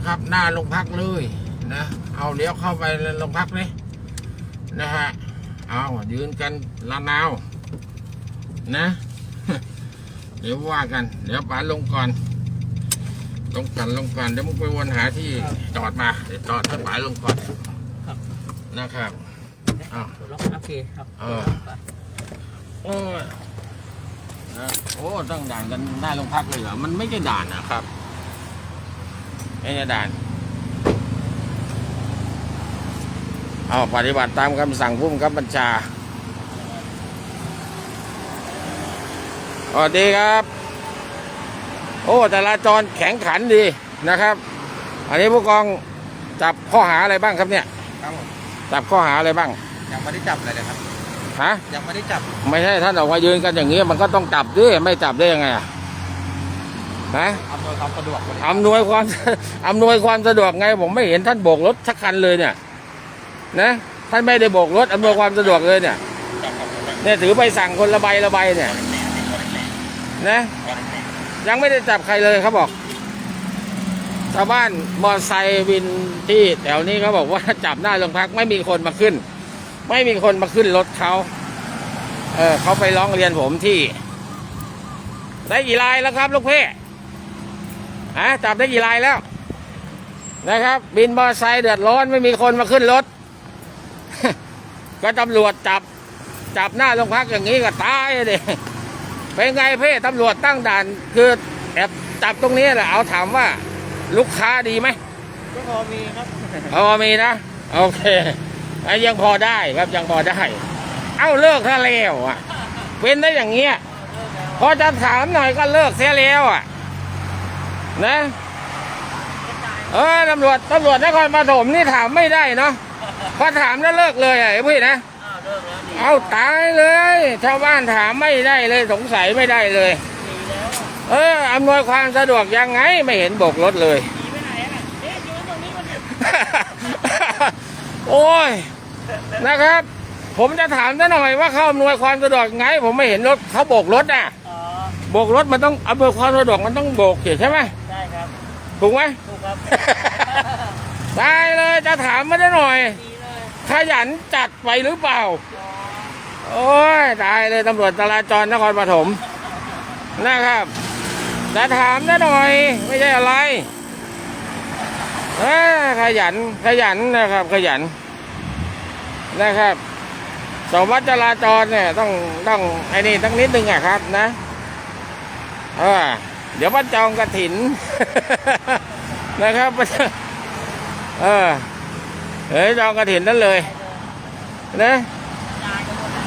นะครับ หน้าโรงพักเลยนะเอาเลี้ยวเข้าไปโรงพักเลยนะฮะเอายืนกันละนาวนะ เดี๋ยวว่ากัน เดี๋ยวป๋าลงก่อนลงก่อนลงก่อนเดี๋ยวมึงไปวนหาที่จอดมาเดี๋ยวจอดให้ป๋าลงก่อนครับนะครับอ้าวล็อกโอเคครับเออโอ้ยนะโอ้ต้องด่านกันหน้าโรงพักเลยเหรอมันไม่ใช่ด่านนะครับ ไม่ใช่ด่าน เอาปฏิบัติตามคำสั่งผู้บังคับบัญชาสวัสดีครับ โอ้จราจรแข็งขันดีนะครับ อันนี้ผู้กองจับข้อหาอะไรบ้างครับเนี่ย ครับผมจับข้อหาอะไรบ้าง ยังไม่ได้จับอะไรเลยครับ ฮะ ยังไม่ได้จับ ไม่ใช่ท่านออกมายืนกันอย่างนี้มันก็ต้องจับดิไม่จับได้ยังไงอะ นะอำนวยความสะดวกอำนวยความอำนวยความสะดวกไงผมไม่เห็นท่านโบกรถสักคันเลยเนี่ย นะท่านไม่ได้โบกรถอำนวยความสะดวกเลยเนี่ย เนี่ยถือไปสั่งคนละใบละใบเนี่ย นะ ยังไม่ได้จับใครเลยเขาบอกชาวบ้านมอไซค์วินที่แถวนี้เขาบอกว่าจับหน้าโรงพักไม่มีคนมาขึ้น ไม่มีคนมาขึ้นรถเขาเออเขาไปร้องเรียนผมที่ ได้กี่ลายแล้วครับ ลูกเพ่ ฮะจับได้กี่ลายแล้ว นะครับ บินมอเตอร์ไซค์เดือดร้อนไม่มีคนมาขึ้นรถ ก็ตำรวจจับจับหน้าโรงพักอย่างนี้ก็ตายเลยเป็นไงเพ่ตำรวจตั้งด่าน คือแอบจับตรงนี้แหละเอาถามว่า ลูกค้าดีไหมก็พอมีครับพอมีนะ โอเคอะยังพอได้ครับยังพอได้ เอ้าเลิกถ้าแล้วอะเป็นได้อย่างเงี้ยพอจะถามหน่อยก็เลิกเสียแล้วอะ นะเออตำรวจตำรวจนครปฐมนี่ถามไม่ได้เนาะพอถามแล้วเลิกเลยอะไอ้พี่นะอ้าวเลิกแล้วดีเอาตายเลยชาวบ้านถามไม่ได้เลยสงสัยไม่ได้เลยดีแล้วเอออำนวยความสะดวกยังไงไม่เห็นโบกรถเลยดีไปไหนอะเอ๊ะยืนตรงนี้มันเนี่ยโอ้ยนะครับ ผมจะถามซะหน่อยว่าเขาอำนวยความสะดวกไง ผมไม่เห็นรถเขาโบกรถอะอ๋อ โบกรถมันต้องอำนวยความสะดวกมันต้องโบกเขียใช่ไหมได้ครับถูกไหม ถูกครับตายเลยจะถามมาได้หน่อย ดีเลยขยันจัดไปหรือเปล่า อ๋อโอ้ยตายเลยตำรวจจราจรนครปฐมนะครับจะถามซะหน่อย ไม่ใช่อะไรเอ้ยขยันขยันนะครับ ขยัน นะครับสมวัดจราจรเนี่ยต้องต้องไอ้นี่ตั้งนิดนึงอะครับนะเออเดี๋ยววัดจองกระถิน นะครับเออเฮ้ยจองกระถินนั่นเลยนะยายกันหมดแล้ว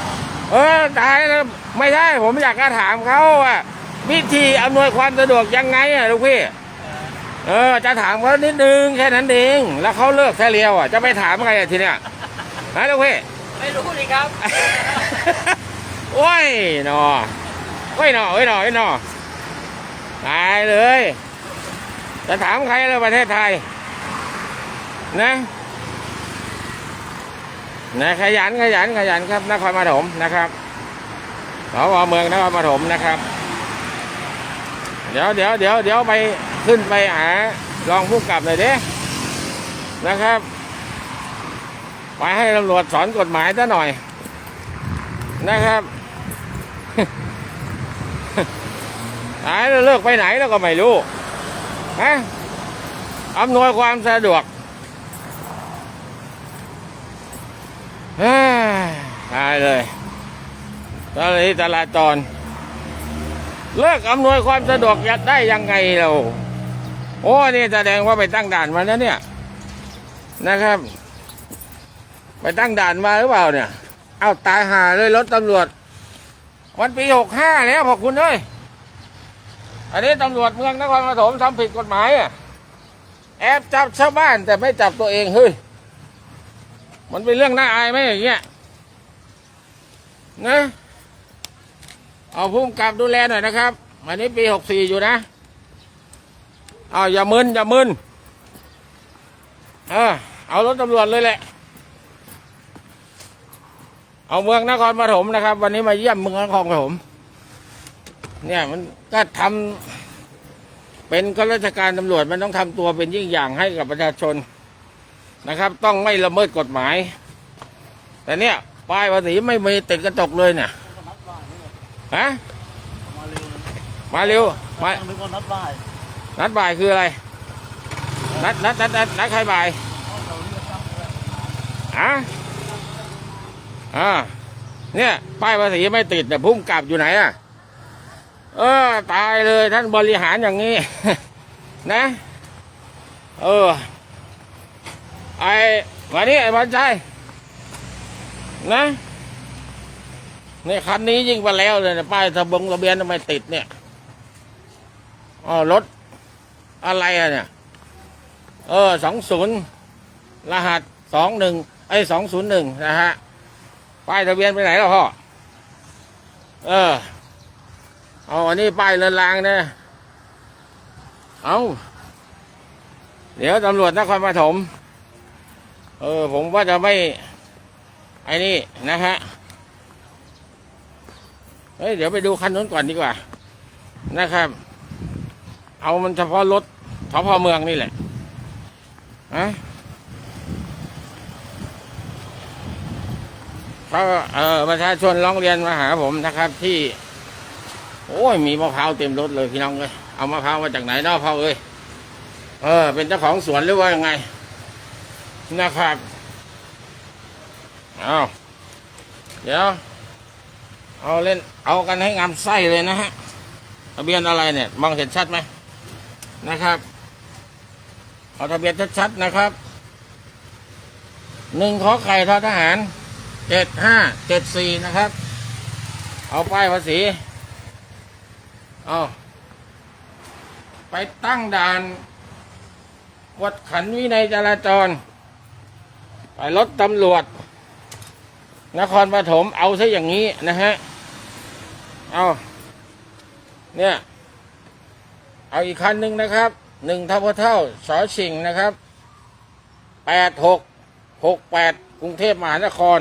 เออตายแล้วไม่ได้ผมอยากจะถามเขาว่าวิธีอำนวยความสะดวกยังไงอะลูกพี่เออ จะถามเขานิดนึงแค่นั้นเองแล้วเขาเลิกแค่เลียวอะจะไปถามใครอะทีเนี้ยฮะลูกพี่ไม่รู้เลยครับ โอ้ยหนอโอ้ยหนอโอ้ยหนอโอ้ยหนอ ตายเลย จะถามใครเลยประเทศไทย นะ นะขยันขยันขยันครับนครปฐมนะครับสพเมืองนครปฐมนะครับ เดี๋ยวเดี๋ยวเดี๋ยวเดี๋ยวไปขึ้นไปหารองผู้กำกับหน่อยเด้นะครับ ไปให้ตำรวจสอนกฎหมายซะหน่อยนะครับ หายแล้วเลิกไปไหนแล้วก็ไม่รู้ฮะอำนวยความสะดวกฮ้ยตายเลยตอนนี้จราดจรเลิกอำนวยความสะดวกยัดได้ยังไงเรา โอ้นี่แสดงว่าไปตั้งด่านมาแล้วเนี่ยนะครับ ไปตั้งด่านมาหรือเปล่าเนี่ย เอาตายหาเลยรถตำรวจ วันปีหกห้าแล้วพอคุณเอ้ย อันนี้ตำรวจเมืองนครปฐมทำผิดกฎหมายอะแอบจับชาวบ้านแต่ไม่จับตัวเองเฮ้ยมันเป็นเรื่องน่าอายไหมอย่างเงี้ยนะเอาพุ่มกับดูแลหน่อยนะครับวันนี้ปีหกสี่อยู่นะเอาอย่ามึนอย่ามึนเออเอารถตำรวจเลยแหละ เอาเมืองนครปฐมนะครับ วันนี้มาเยี่ยมเมืองนครปฐม เนี่ยมันก็ทำไปเป็นข้าราชการตำรวจมันต้องทำตัวเป็นยิ่งอย่างให้กับประชาชนนะครับ ต้องไม่ละเมิดกฎหมาย แต่เนี่ยป้ายภาษีไม่มีติดกระจกเลยเนี่ยฮะมาเร็วนะมาเร็วมาต้องนึกว่านัดบ่ายนัดบ่ายคืออะไร นัดนัดนัดนัดนัดใครบ่ายอะอ่าเนี่ย ป้ายภาษีไม่ติดแต่พุ่งกลับอยู่ไหนอะ เออ ตายเลยท่านบริหารอย่างนี้ นะ เออ ไอ้มานี่ไอ้บอลชัยนะนี่คันนี้ยิ่งไปแล้วเลยนะป้ายทะบงทะเบียนทำไมติดเนี่ยอ๋อรถอะไรอะเนี่ย เออสองศูนย์รหัสสองหนึ่งไอ้สองศูนย์หนึ่งนะฮะป้ายทะเบียนไปไหนแล้วพ่อเออ อาอันนี้ป้ายเรือนรางนะเอาเดี๋ยวตำรวจนครปฐมเออ ผมว่าจะไม่ไอ้นี่นะฮะ เฮ้ย เดี๋ยวไปดูคันนู้นก่อนดีกว่า นะครับ เอามันเฉพาะรถสพเมืองนี่แหละฮะเขาเออประชาชนร้องเรียนมาหาผมนะครับที่ อ้ยมีมะพร้าวเต็มรถเลยพี่น้องเลยเอามะพร้าวมาจากไหนเนาะพ่อเอ้ยเออ เป็นเจ้าของสวนหรือว่ายังไงนะครับเอาเดี๋ยว เอาเล่น เอากันให้งามไส้เลยนะฮะทะเบียนอะไรเนี่ย มองเห็นชัดไหมนะครับ เอาทะเบียนชัดๆนะครับหนึ่งขอไข่ทอทหารเจ็ดห้าเจ็ดสี่นะครับ เอาป้ายภาษี เอาไปตั้งด่านกวดขันวินัยจราจร ไปรถตำรวจ นครปฐมเอาซะอย่างนี้นะฮะ เอาเนี่ย เอาอีกคันหนึ่งนะครับ หนึ่งทัพเท่าสอชิงนะครับ แปดหกหกแปดกรุงเทพมหานคร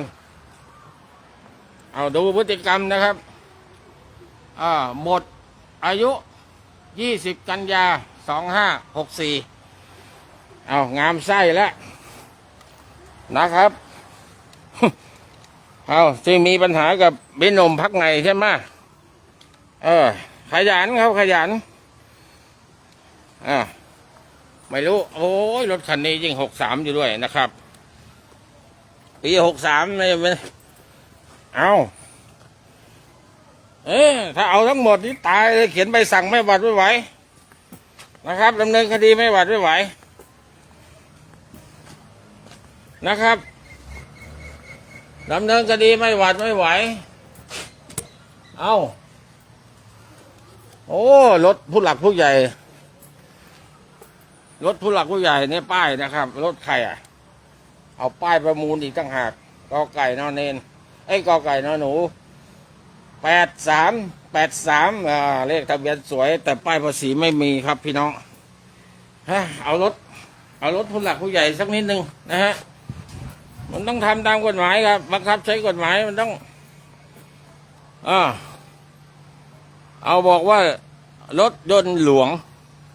เอาดูพฤติกรรมนะครับ อ่า หมด อายุยี่สิบกันยาสองห้าหกสี่เอางามไส้แล้ว นะครับ เอาที่มีปัญหากับบินนมพักไงใช่ไหมเออ ขยันครับ ขยันอ่าไม่รู้ โอ้ย รถคันนี้ยิงหกสามอยู่ด้วยนะครับ ปีหกสามไม่ไม่เอา เอ๊ะถ้าเอาทั้งหมดนี่ตายเลยเขียนใบสั่งไม่หวัดไม่ไหวนะครับดำเนินคดีไม่หวัดไม่ไหวนะครับดำเนินคดีไม่หวัดไม่ไหว เอาโอ้รถผู้หลักผู้ใหญ่รถผู้หลักผู้ใหญ่เนี่ยป้ายนะครับรถใครอะ เอาป้ายประมูลอีกตั้งหากกอไก่นอนเนนไอ้กอไก่นอนหนู แปดสามแปดสามอ่าเลขทะเบียนสวย แต่ป้ายภาษีไม่มีครับพี่น้องฮะเอารถ เอารถผู้หลักผู้ใหญ่สักนิดหนึ่งนะฮะมันต้องทำตามกฎหมายครับบังคับใช้กฎหมายมันต้องอ่าเอาบอกว่ารถยนต์หลวง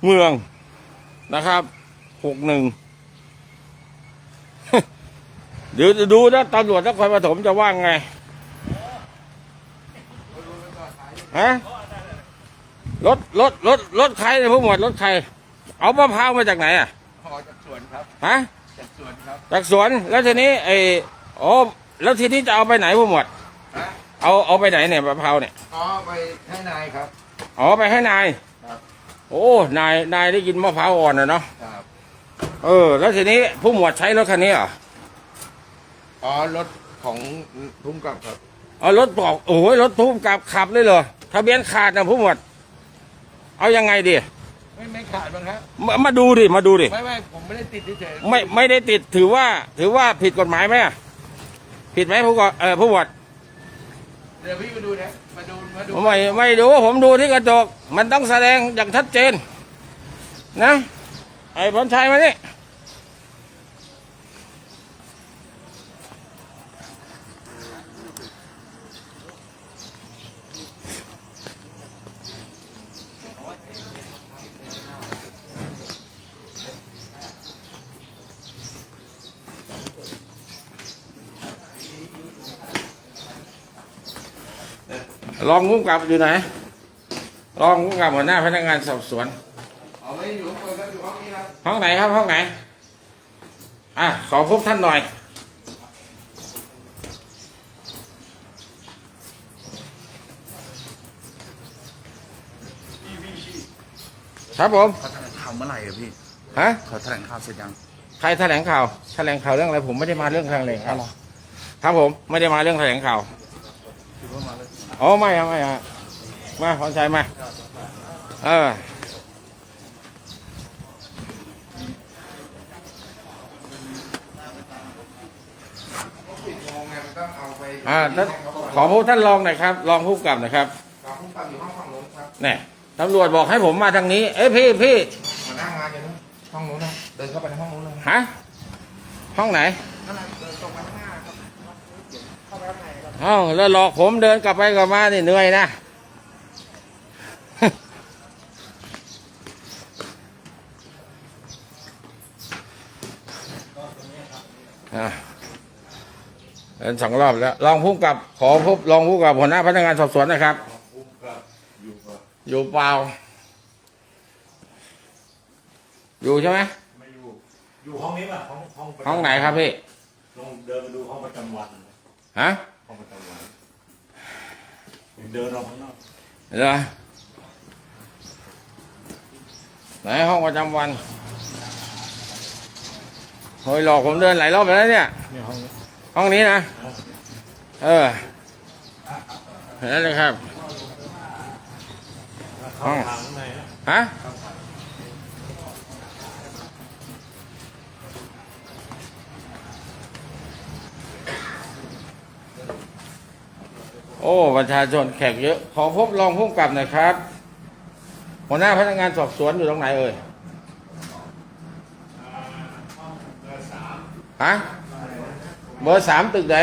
เมืองนะครับหกหนึ่งเดี๋ยวดูนะตำรวจนครปฐมจะว่างไง ฮะรถรถรถรถใครเนี่ยผู้หมวดรถใคร เอามะพร้าวมาจากไหนอะพอจากสวนครับฮะจากสวนครับจากสวนแล้วทีนี้ไอ้อ๋อแล้วทีนี้จะเอาไปไหนผู้หมวดฮะเอาเอาไปไหนเนี่ยมะพร้าวเนี่ยอ๋อไปให้นายครับอ๋อไปให้นายครับโอ้นายนายได้กินมะพร้าวอ่อนนะเนาะครับเออ แล้วทีนี้ผู้หมวดใช้รถคันนี้เหรออ๋อรถของพุ่มกับครับเอารถบอกโอ้ยรถทุ่มกลับขับเลยเหรอ ทะเบียนขาดนะผู้หมวด เอายังไงดีไม่ไม่ขาดบ้างครับมามาดูดิมาดูดิไม่ไม่ผมไม่ได้ติดเฉยๆไม่ไม่ได้ติดถือว่า ถือว่าผิดกฎหมายไหมอะผิดไหมผู้กเออผู้หมวดเดี๋ยวพี่มาดูนะมาดูมาดูไม่ไม่ดูผมดูที่กระจก มันต้องแสดงอย่างชัดเจน นะ ไอ้พลชัยมานี่ รองผู้กำกับอยู่ไหน รองผู้กำกับหัวหน้าพนักงานสอบสวน เอาไม่อยู่คนก็อยู่ห้องนี้ครับห้องไหนครับห้องไหน อะขอพบท่านหน่อย ครับผม เขาแถลงข่าวเมื่อไหร่อะพี่ฮะ เขาแถลงข่าวเสร็จยังใครแถลงข่าว แถลงข่าวเรื่องอะไรผมไม่ได้มาเรื่องแถลงข่าวครับผมไม่ได้มาเรื่องแถลงข่าว คิดว่ามาเลย อ๋อไม่ครับไม่ครับมาพรชัยมาเออปิดโมงไงมันต้องเอาไปอ่าท่านขอพบท่านรองหน่อยครับ รองผู้กำกับหนะครับขอผู้ฟังอยู่ห้องฝั่งนู้นครับเนี่ยตำรวจบอกให้ผมมาทางนี้ เอ้ยพี่พี่หัวหน้างานอยู่นู้นห้องนู้นนะเดินเข้าไปในห้องนู้นเลยฮะห้องไหนนั่นแหละเดินตร เอ้าแล้วหลอกผมเดินกลับไปกลับมานี่เหนื่อยนะอะเดินสองรอบแล้วรองผู้กำกับขอพบรองผู้กำกับหัวหน้าพนักงานสอบสวนนะครับ อยู่เปล่า อยู่ใช่ไหมไม่อยู่ อยู่ห้องนี้ป่ะห้องห้องประจำห้องไหนครับพี่ลองเดินไปดูห้องประจำวัน ฮะ ห้องประวันเดินออกข้างนอกเหรอไหนห้องประจำวันโอยหลอกผมเดินหลายรอบไปแล้วเนี่ย เนี่ยห้องนี้ห้องนี้นะ เออเห็นแล้วเลยครับเข้าทางฮะ อ้ประชาชนแขกเยอะ ขอพบรองผู้กำกับหน่อยครับ หัวหน้าพนักงานสอบสวนอยู่ตรงไหนเอ่ยฮะเบอร์สามตึกไหน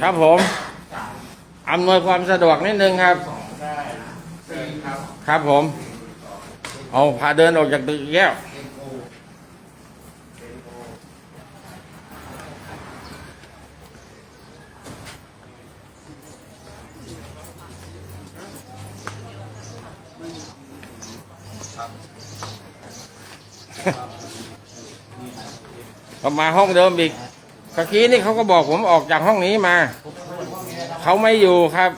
ครับผมอำนวยความสะดวกนิดนึงครับ ครับผม เอาพาเดินออกจากตึกแก้ว ก็มาห้องเดิมอีกเมื่อกี้นี่เขาก็บอกผมออกจากห้องนี้มา เขาไม่อยู่ครับ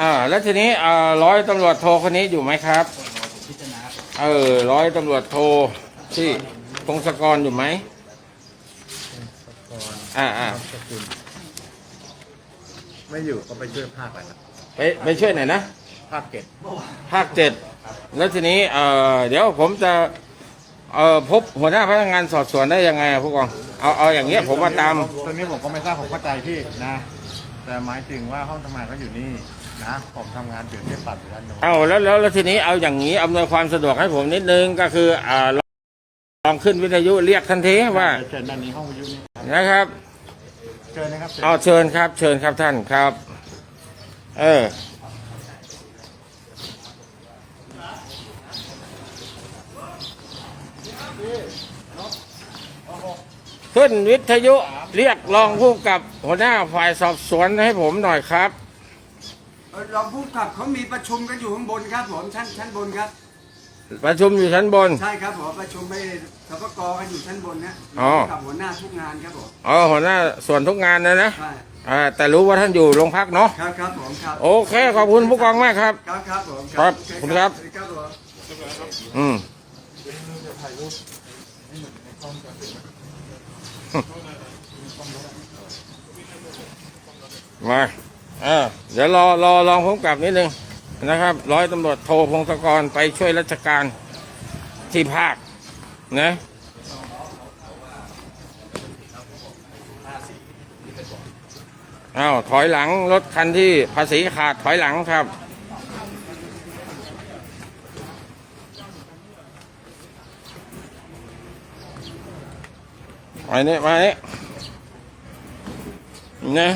อ่าแล้วทีนี้อ่าร้อยตำรวจโทคนนี้อยู่ไหมครับ เออร้อยตำรวจโทที่พงศกรอยู่ไหมอ่าอ่าไม่อยู่ก็ไปช่วยภาคอะไรครับไปไปช่วยหน่อยนะภาคเก็ตภาคเจ็ด แล้วทีนี้เออเดี๋ยวผมจะเออพบหัวหน้าพนักงานสอบสวนได้ยังไงอะผู้กองเอาเอาอย่างเงี้ยผมมาตาม ตรงนี้ผมก็ไม่ทราบผมเข้าใจพี่นะ แต่หมายถึงว่าห้องทำงานก็อยู่นี่นะ ผมทำงานอยู่ที่ปัดอยู่ด้านโน้นเอาแล้วแล้วแล้วทีนี้เอาอย่างนี้อำนวยความสะดวกให้ผมนิดนึงก็คืออ่าลองลองขึ้นวิทยุเรียกทันทีว่าเชิญด้านนี้ห้องวิทยุนี่นะครับ เชิญนะครับชิญ เอาเชิญครับ เชิญครับท่านครับ เออ ขึ้นวิทยุเรียกรองผู้กำกับหัวหน้าฝ่ายสอบสวนให้ผมหน่อยครับเอ่อรองผู้กำกับเขามีประชุมกันอยู่ข้างบนครับผมชั้นชั้นบนครับ ประชุมอยู่ชั้นบน ใช่ครับผมประชุมไปสปกกันอยู่ชั้นบนนะอ๋อ กับหัวหน้าทุกงานครับผมอ๋อหัวหน้าส่วนทุกงานนะนะใช่อ่าแต่รู้ว่าท่านอยู่โรงพักเนาะครับครับผมครับโอเค ขอบคุณผู้กองมากครับ ครับครับผมครับขอบคุณครับครับผม อืม มาเออเดี๋ยวรอรอรองผมกลับนิดนึงนะครับ ร้อยตำรวจโทพงศกรไปช่วยราชการที่ภาคนะอ้าวถอยหลังรถคันที่ภาษีขาดถอยหลังครับ มาเนี่ยมาเนี่ยนะ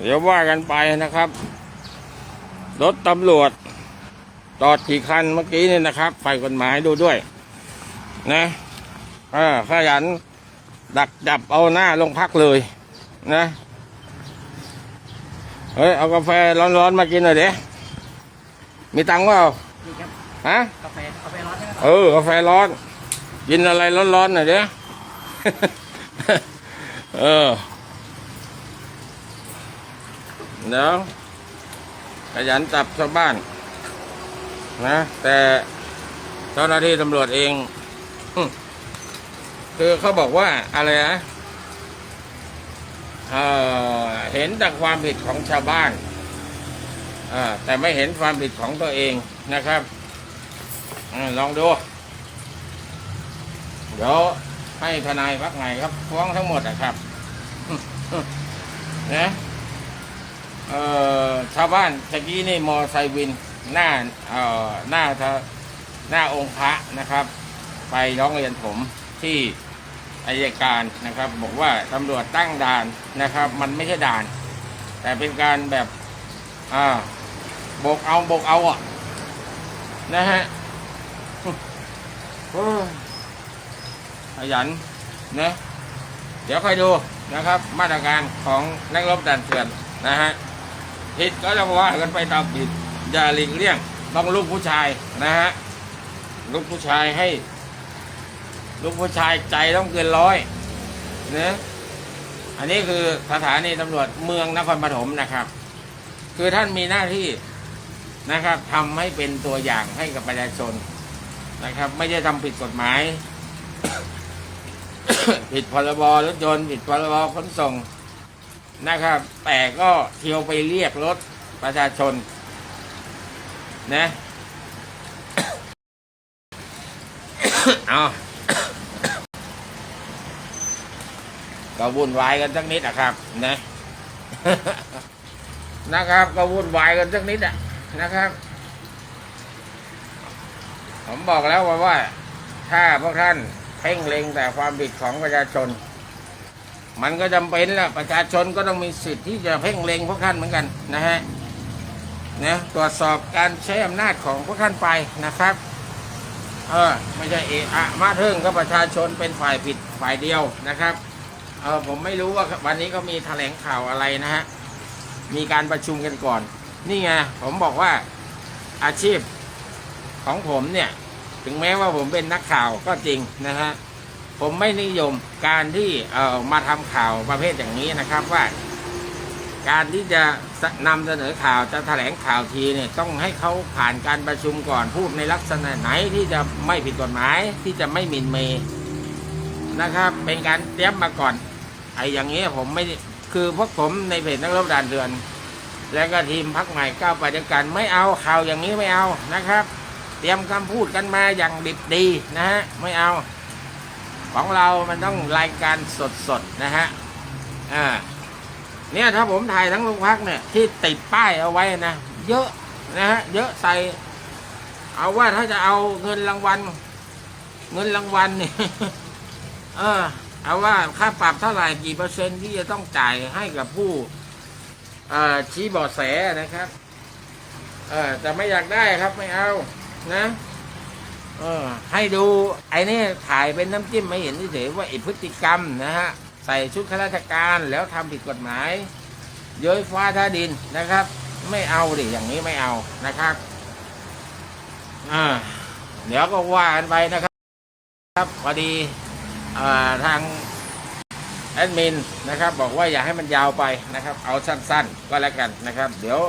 เดี๋ยวว่ากันไปนะครับ รถตำรวจจอดกี่คันเมื่อกี้เนี่ยนะครับไฟกฎหมายดูด้วย นะอ่าขยัน ดักจับเอาหน้าลงพักเลย นะเฮ้ย เอากาแฟร้อนๆมากินหน่อยเด้มีตังค์เปล่านี่ครับฮะ เออกาแฟร้อน กินอะไรร้อนๆหน่อยเด้อเออเดี๋ยวขยันจับชาวบ้าน นะ แต่เจ้าหน้าที่ตำรวจเอง คือเขาบอกว่าอะไรนะเออเห็นแต่ความผิดของชาวบ้านอ่าแต่ไม่เห็นความผิดของตัวเองนะครับ อลองดู เดี๋ยวให้ทนายพักไงครับฟ้องทั้งหมดนะครับนะเอ่อชาวบ้านตะกี้นี่มอไซวินหน้าเอ่อหน้าทหน้าองค์พระนะครับ ไปร้องเรียนผมที่อายการนะครับ บอกว่าตำรวจตั้งด่านนะครับ มันไม่ใช่ด่าน แต่เป็นการแบบอ่าบกเอาบกเอาอะนะฮะ ขยันนะเดี๋ยวค่อยดูนะครับ มาตรการของนักรบด่านเถื่อนนะฮะผิดก็ต้องว่ากันไปตามผิดอย่าหลีกเลี่ยงต้องลูกผู้ชายนะฮะลูกผู้ชายให้ ลูกผู้ชายใจต้องเกินร้อยนะอันนี้คือสถานีตำรวจเมืองนครปฐมนะครับ คือท่านมีหน้าที่นะครับทำให้เป็นตัวอย่างให้กับประชาชน นะครับ ไม่ได้ทำผิดกฎหมาย ผิดพรบรถยนต์ผิดพรบขนส่งนะครับ แต่ก็เที่ยวไปเรียกรถประชาชน นะเอาก็วุ่นวายกันสักนิดอะครับ นะนะครับ ก็วุ่นวายกันสักนิดอะนะครับ ผมบอกแล้วว่าว่า ถ้าพวกท่านเพ่งเล็งแต่ความผิดของประชาชน มันก็จำเป็นแหละประชาชนก็ต้องมีสิทธิ์ที่จะเพ่งเล็งพวกท่านเหมือนกันนะฮะนะตรวจสอบการใช้อำนาจของพวกท่านไปนะครับเออไม่ใช่เอะอะมาเทิงก็ประชาชนเป็นฝ่ายผิดฝ่ายเดียวนะครับเออผมไม่รู้ว่าวันนี้ก็มีแถลงข่าวอะไรนะฮะมีการประชุมกันก่อน นี่ไงผมบอกว่าอาชีพ ของผมเนี่ย ถึงแม้ว่าผมเป็นนักข่าวก็จริงนะฮะผมไม่นิยมการที่เอ่อมาทำข่าวประเภทอย่างนี้นะครับว่า การที่จะนำเสนอข่าวจะแถลงข่าวทีเนี่ยต้องให้เขาผ่านการประชุมก่อนพูดในลักษณะไหนที่จะไม่ผิดกฎหมายที่จะไม่หมิ่นเมย์นะครับ เป็นการเตรียมมาก่อนไอ้อย่างนี้ผมไม่คือพวกผมในเพจนักรบด่านเดือน แล้วก็ทีมพักใหม่ก้าวไปด้วยกันไม่เอาข่าวอย่างนี้ไม่เอานะครับ ตรียมคำพูดกันมาอย่างดิบดีนะฮะไม่เอา ของเรามันต้องรายการสดๆนะฮะอ่าเนี่ยถ้าผมถ่ายทั้งโรงพักเนี่ยที่ติดป้ายเอาไว้นะเยอะนะฮะเยอะใส่ เอาว่าถ้าจะเอาเงินรางวัล เงินรางวัลเนี่ยเออ เอาว่าค่าปรับเท่าไหร่กี่เปอร์เซ็นต์ที่จะต้องจ่ายให้กับผู้ชี้บาะแสนะครับ เออแต่ไม่อยากได้ครับไม่เอา นะ เออ ให้ดูไอ้นี่ถ่ายเป็นน้ำจิ้มไม่เห็นเฉยๆว่าไอ้พฤติกรรมนะฮะ ใส่ชุดข้าราชการแล้วทำผิดกฎหมาย เย้ยฟ้าท่าดินนะครับ ไม่เอาดิอย่างนี้ไม่เอานะครับอ่าเดี๋ยวก็ว่ากันไปนะครับครับพอดีอทางแอดมินนะครับ บอกว่าอย่าให้มันยาวไปนะครับ เอาสั้นๆ ก็แล้วกันนะครับ เดี๋ยว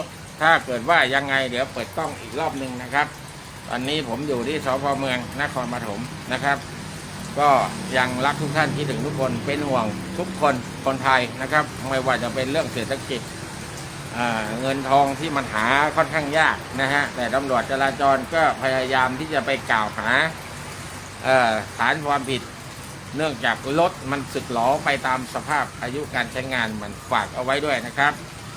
ถ้าเกิดว่ายังไง เดี๋ยวเปิดกล้องอีกรอบหนึ่งนะครับ ตอนนี้ผมอยู่ที่สพเมืองนครปฐมนะครับ ก็ยังรักทุกท่านที่ถึงทุกคนเป็นห่วงทุกคนคนไทยนะครับ ไม่ว่าจะเป็นเรื่องเศรษฐกิจเงินทองที่มันหาค่อนข้างยากนะฮะแต่ตำรวจจราจรก็พยายามที่จะไปกล่าวหาฐานความผิด เนื่องจากรถมันสึกหลอไปตามสภาพอายุการใช้งานมันฝากเอาไว้ด้วยนะครับ